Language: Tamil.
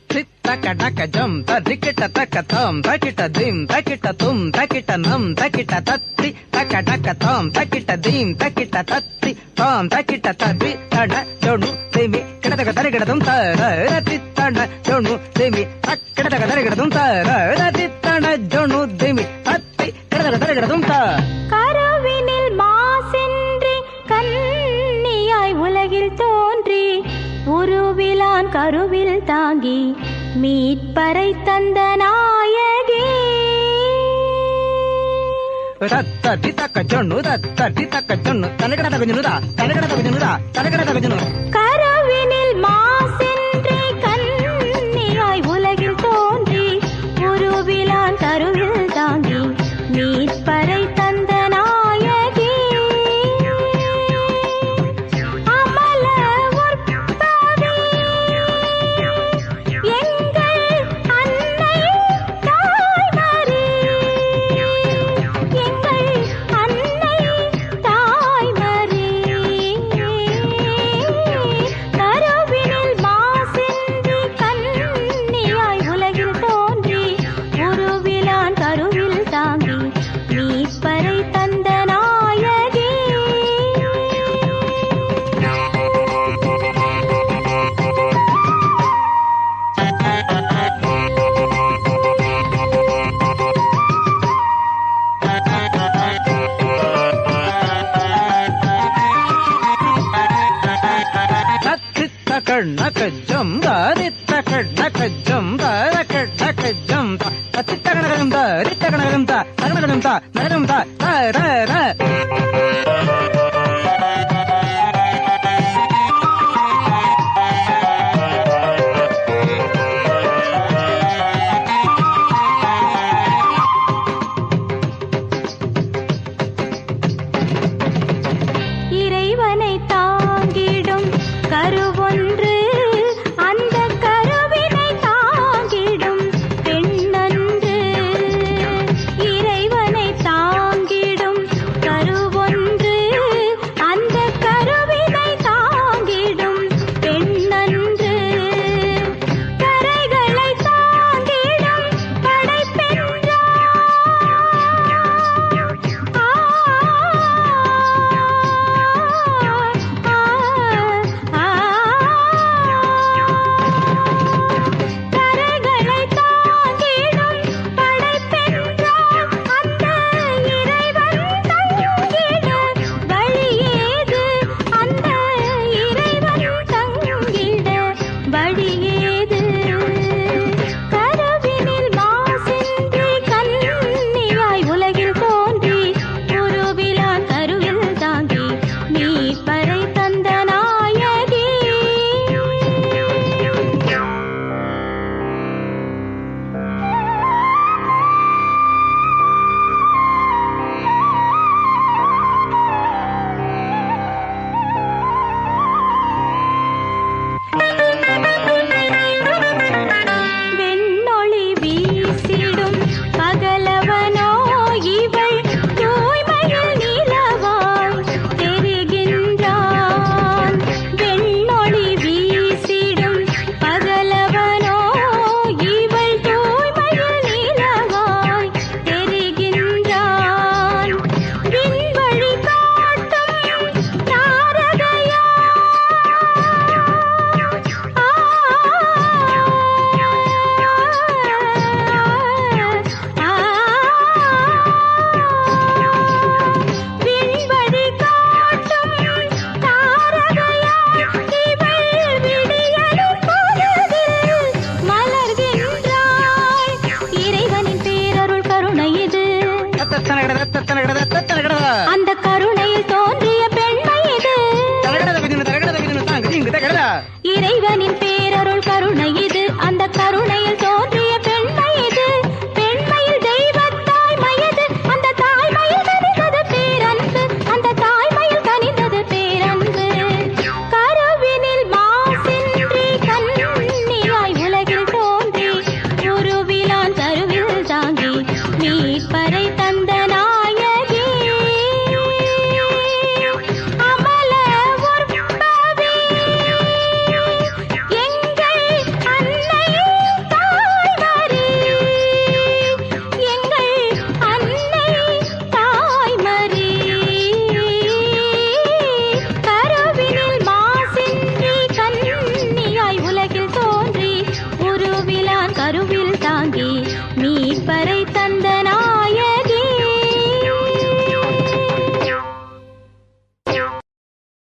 தக்க ஜம் தக்கிட்ட தக்க தம் தக்கிட்ட திம் தக்கிட்ட தும் தக்கிட்ட நம் தக்கிட்ட தத்தி தக்க டக்க தம் தக்கிட்ட தீம் தக்கிட்ட தத்தி தாம் தக்கிட்ட தபி தட ஜொணு திமி கிடதக தர கிடதும் தர ரதி தட ஜொணு திமி கிடதக தர கிடதும் தர ரதி தட ஜொணு திமி தத்தி கிடதக தர த. கரவினில் மாசென்றி கன்னியாய் உலகில் தோன்றி உருவிலான் கருவி தாங்கி மீட்பறை தந்த நாயகே. தட்டி தக்க சொன்னு தட்டி தக்க சொன்னு தனக்கட தகுஞ்சனுதா தனக்கட தகுஞ்சனுதா தனக்கட தகுஞ்சனு கஜம் தரகஜம் தத்தி தகனகலம் தரி தகனகலம் தகனகலம் தகனம் கருவில் தாங்கி மீட்பறை தந்தனா